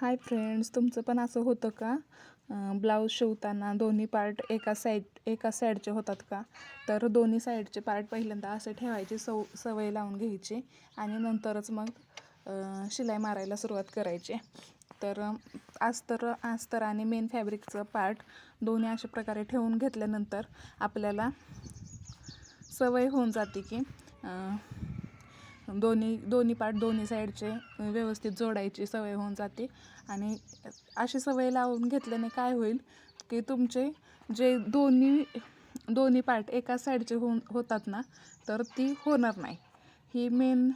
Hi friends तुमचं पण असं होतं का? ब्लाऊज शिवताना दोन्ही पार्ट एका साईड एका साईडचे होतात का? तर दोन्ही साईडचे पार्ट पहिल्यांदा असे ठेवायचे सव सवय लावून घ्यायची आणि नंतरच मग शिलाई मारायला सुरुवात करायची. तर आस्तर अस्तर अस्तर आणि मेन फॅब्रिकचं पार्ट दोन्ही अशा प्रकारे ठेवून घेतल्यानंतर आपल्याला सवय होऊन जाते की दोन्ही दोन्ही पार्ट दोन्ही साईडचे व्यवस्थित जोडायची सवय होऊन जाते. आणि अशी सवय लावून घेतल्याने काय होईल की तुमचे जे दोन्ही दोन्ही पार्ट एका साईडचे होऊन होतात ना तर ती होणार नाही. ही मेन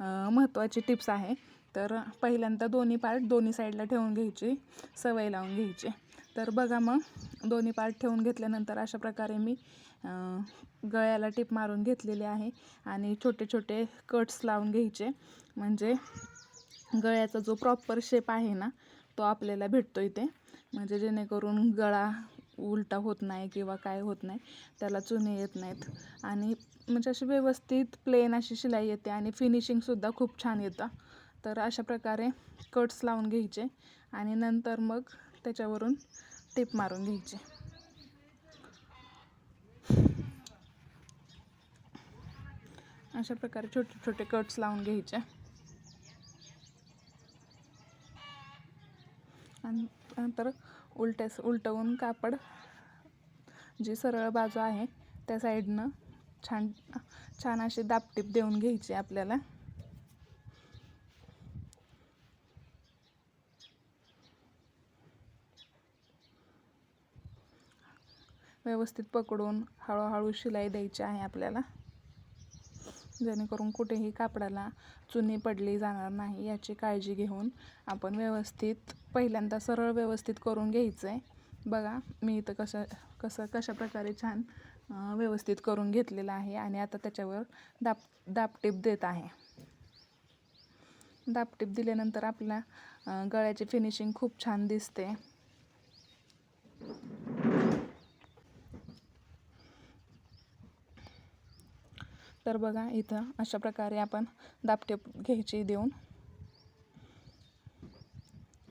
महत्त्वाची टिप्स आहे. तर पहिल्यांदा दोन्ही पार्ट दोन्ही साईडला ठेवून घ्यायची सवय लावून घ्यायची. तर बघा मग दोन्ही पार्ट ठेवून घेतल्यानंतर अशा प्रकारे मी गळ्याला टिप मारून घेतलेली आहे आणि छोटे छोटे कट्स लावून घ्यायचे. म्हणजे गळ्याचा जो प्रॉपर शेप आहे ना तो आपल्याला भेटतो इथे. म्हणजे जेणेकरून गळा उलटा होत नाही किंवा काय होत नाही त्याला चुने येत नाहीत. आणि म्हणजे अशी व्यवस्थित प्लेन अशी शिलाई येते आणि फिनिशिंगसुद्धा खूप छान येतं. तर अशा प्रकारे कट्स लावून घ्यायचे आणि नंतर मग त्याच्यावरून टिप मारून घ्यायची. अशा प्रकारे छोटे छोटे कट्स लावून घ्यायचे. आणि नंतर उलट्यास उलटवून कापड जी सरळ बाजू आहे त्या साईडनं छान छान अशी दापटीप देऊन घ्यायची आपल्याला. व्यवस्थित पकडून हळूहळू शिलाई द्यायची आहे आपल्याला. जेणेकरून कुठेही कापडाला चुनी पडली जाणार नाही याची काळजी घेऊन आपण व्यवस्थित पहिल्यांदा सरळ व्यवस्थित करून घ्यायचं आहे बघा मी इथं कसं कसं कशा प्रकारे छान व्यवस्थित करून घेतलेलं आहे आणि आता त्याच्यावर दाप दापटीप देत आहे. दापटीप दिल्यानंतर आपल्या गळ्याची फिनिशिंग खूप छान दिसते. तर बघा इथं अशा प्रकारे आपण दापटे घ्यायची देऊन.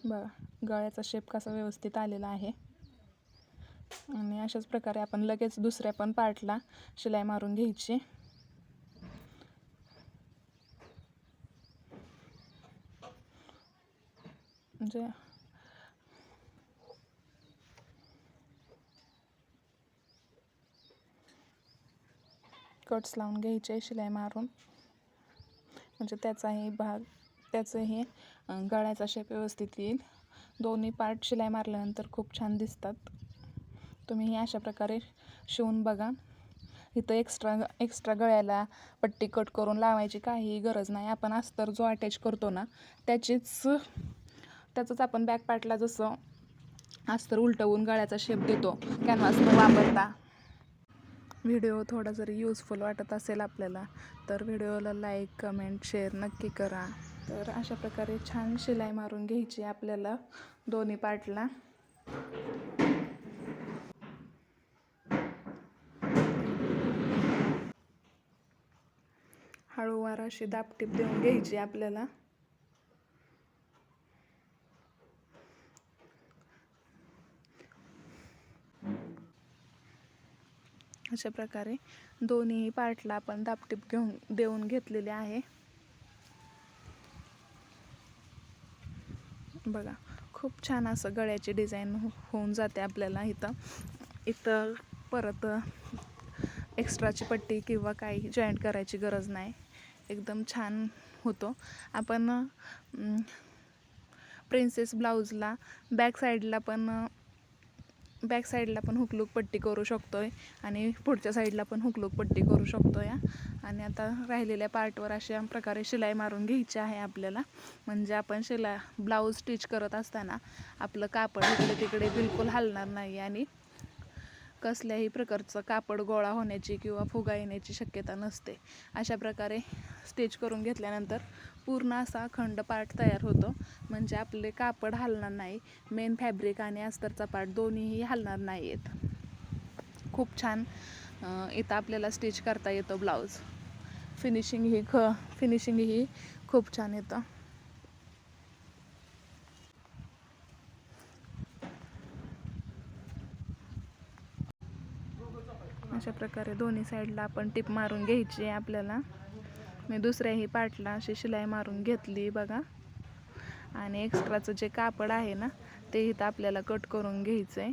बघा गळ्याचा शेप कसा व्यवस्थित आलेला आहे. आणि अशाच प्रकारे आपण लगेच दुसऱ्या पण पार्टला शिलाई मारून घ्यायची. म्हणजे कट्स लावून घ्यायचे शिलाई मारून. म्हणजे त्याचाही भाग त्याचंही गळ्याचा शेप व्यवस्थित येईल. दोन्ही पार्ट शिलाई मारल्यानंतर खूप छान दिसतात. तुम्ही अशा प्रकारे शिवून बघा. इथं एक्स्ट्रा एक्स्ट्रा गळ्याला पट्टी कट करून लावायची काहीही गरज नाही. आपण अस्तर जो अटॅच करतो ना त्याचीच त्याचंच आपण बॅक पार्टला जसं अस्तर उलटवून गळ्याचा शेप देतो कॅनव्हास न वापरता. व्हिडिओ थोडा जरी यूजफुल वाटत असेल आपल्याला तर व्हिडिओला लाईक कमेंट शेअर नक्की करा. तर अशा प्रकारे छान शिलाई मारून घ्यायची आपल्याला दोन्ही पार्टला. हळूवार अशी दापटीप देऊन घ्यायची आपल्याला. अशा प्रकारे दोन्ही पार्टला आपण दापटीप घेऊन देऊन घेतलेले आहे. बघा खूप छान असं गळ्याची डिझाईन हो होऊन जाते आपल्याला इथं. इथं परत एक्स्ट्राची पट्टी किंवा काही जॉईंट करायची गरज नाही. एकदम छान होतो. आपण प्रिन्सेस ब्लाऊजला बॅक साईडला पण बॅक साईडला पण हुकलूक पट्टी करू शकतो आहे आणि पुढच्या साईडला पण हुकलूक पट्टी करू शकतो या आणि आता राहिलेल्या पार्टवर अशा प्रकारे शिलाई मारून घ्यायची आहे आपल्याला. म्हणजे आपण शिला ब्लाऊज स्टिच करत असताना आपलं कापड इकडे तिकडे बिलकुल हलणार नाही आणि कसल्याही प्रकारचं कापड गोळा होण्याची किंवा फुगा येण्याची शक्यता नसते. अशा प्रकारे स्टिच करून घेतल्यानंतर पूर्ण असा अखंड पार्ट तयार होतो. म्हणजे आपले कापड हलणार नाही. मेन फॅब्रिक आणि अस्तरचा पार्ट दोन्हीही हलणार नाही आहेत खूप छान इथं आपल्याला स्टिच करता येतो ब्लाऊज फिनिशिंग ही ख फिनिशिंग ही खूप छान येतं. अशा प्रकारे दोन्ही साईडला आपण टिप मारून घ्यायची आहे आपल्याला. मी दुसऱ्याही पार्टला अशी शिलाई मारून घेतली बघा. आणि एक्स्ट्राचं जे कापड आहे ना ते इथं आपल्याला कट करून घ्यायचं आहे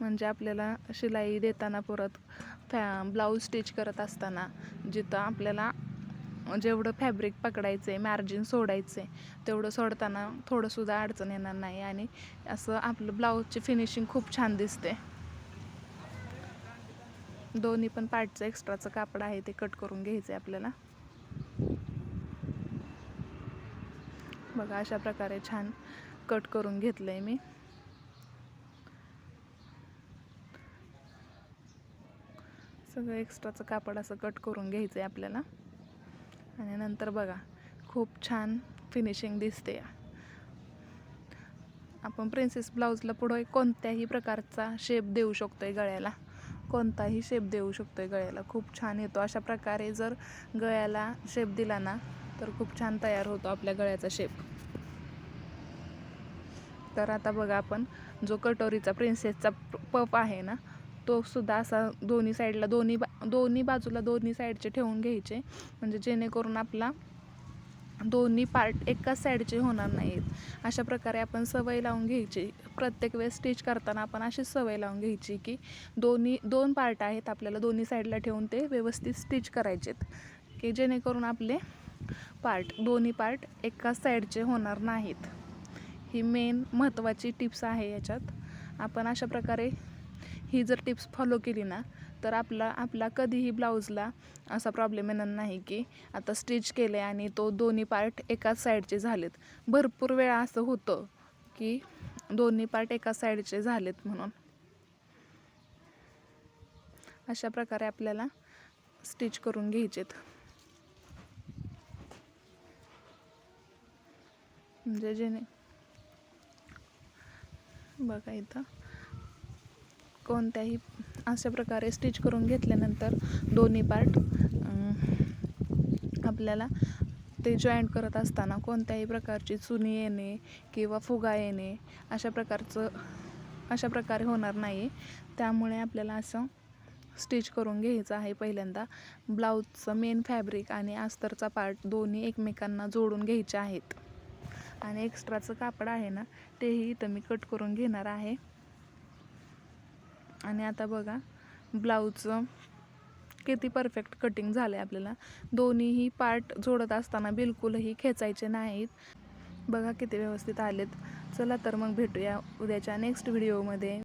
म्हणजे आपल्याला शिलाई देताना परत फॅ ब्लाऊज स्टिच करत असताना जिथं आपल्याला जेवढं फॅब्रिक पकडायचं आहे मार्जिन सोडायचं आहे तेवढं सोडताना थोडंसुद्धा अडचण येणार नाही. आणि असं आपलं ब्लाऊजची फिनिशिंग खूप छान दिसते. दोन्ही पण पार्टचं एक्स्ट्राचं कापड आहे ते कट करून घ्यायचं आहे आपल्याला. बघा अशा प्रकारे छान कट करून घेतलं आहे मी. सगळं एक्स्ट्राचं कापड असं कट करून घ्यायचं आहे आपल्याला. आणि नंतर बघा खूप छान फिनिशिंग दिसते. आपण प्रिन्सेस ब्लाऊजला पुढं कोणत्याही प्रकारचा शेप देऊ शकतो आहे गळ्याला. कोणताही शेप देऊ शकतो आहे गळ्याला. खूप छान येतो. अशा प्रकारे जर गळ्याला शेप दिला ना तर खूप छान तयार होतो आपल्या गळ्याचा शेप तर आता बघा आपण जो कटोरीचा प्रिन्सेसचा पप आहे ना तो सुद्धा असा दोन्ही साईडला दोन्ही बा दोन्ही बाजूला दोन्ही साईडचे ठेवून घ्यायचे. म्हणजे जेणेकरून आपला दोन्ही पार्ट एकाच साईडचे होणार नाहीत. अशा प्रकारे आपण सवय लावून घ्यायची. प्रत्येक वेळेस स्टिच करताना आपण अशी सवय लावून घ्यायची की दोन्ही दोन पार्ट आहेत आपल्याला दोन्ही साईडला ठेवून ते व्यवस्थित स्टिच करायचेत. की जेणेकरून आपले पार्ट दोन्ही पार्ट एकाच साईडचे होणार नाहीत. ही मेन महत्त्वाची टिप्स आहे याच्यात. आपण अशा प्रकारे ही जर टिप्स फॉलो केली ना तर आपला आपला कधीही ब्लाऊजला असा प्रॉब्लेम येणार नाही की आता स्टिच केलं आहे आणि तो दोन्ही पार्ट एकाच साईडचे झालेत. भरपूर वेळा असं होतं की दोन्ही पार्ट एकाच साईडचे झालेत म्हणून. अशा प्रकारे आपल्याला स्टिच करून घ्यायचेत. म्हणजे जेणे बघा इथं. कोणत्याही अशा प्रकारे स्टिच करून घेतल्यानंतर दोन्ही पार्ट आपल्याला ते जॉईंट करत असताना कोणत्याही प्रकारची चुनी येणे किंवा फुगा येणे अशा प्रकारचं अशा प्रकारे होणार नाही त्यामुळे आपल्याला असं स्टिच करून घ्यायचं आहे पहिल्यांदा. ब्लाऊजचं मेन फॅब्रिक आणि अस्तरचा पार्ट दोन्ही एकमेकांना जोडून घ्यायचे आहेत. आणि एक्स्ट्राचं कापड आहे ना तेही इथं मी कट करून घेणार आहे. आणि आता बघा ब्लाऊजचं किती परफेक्ट कटिंग झालं आहे आपल्याला. दोन्हीही पार्ट जोडत असताना बिलकुलही खेचायचे नाहीत. बघा किती व्यवस्थित आलेत. चला तर मग भेटूया उद्याच्या नेक्स्ट व्हिडिओमध्ये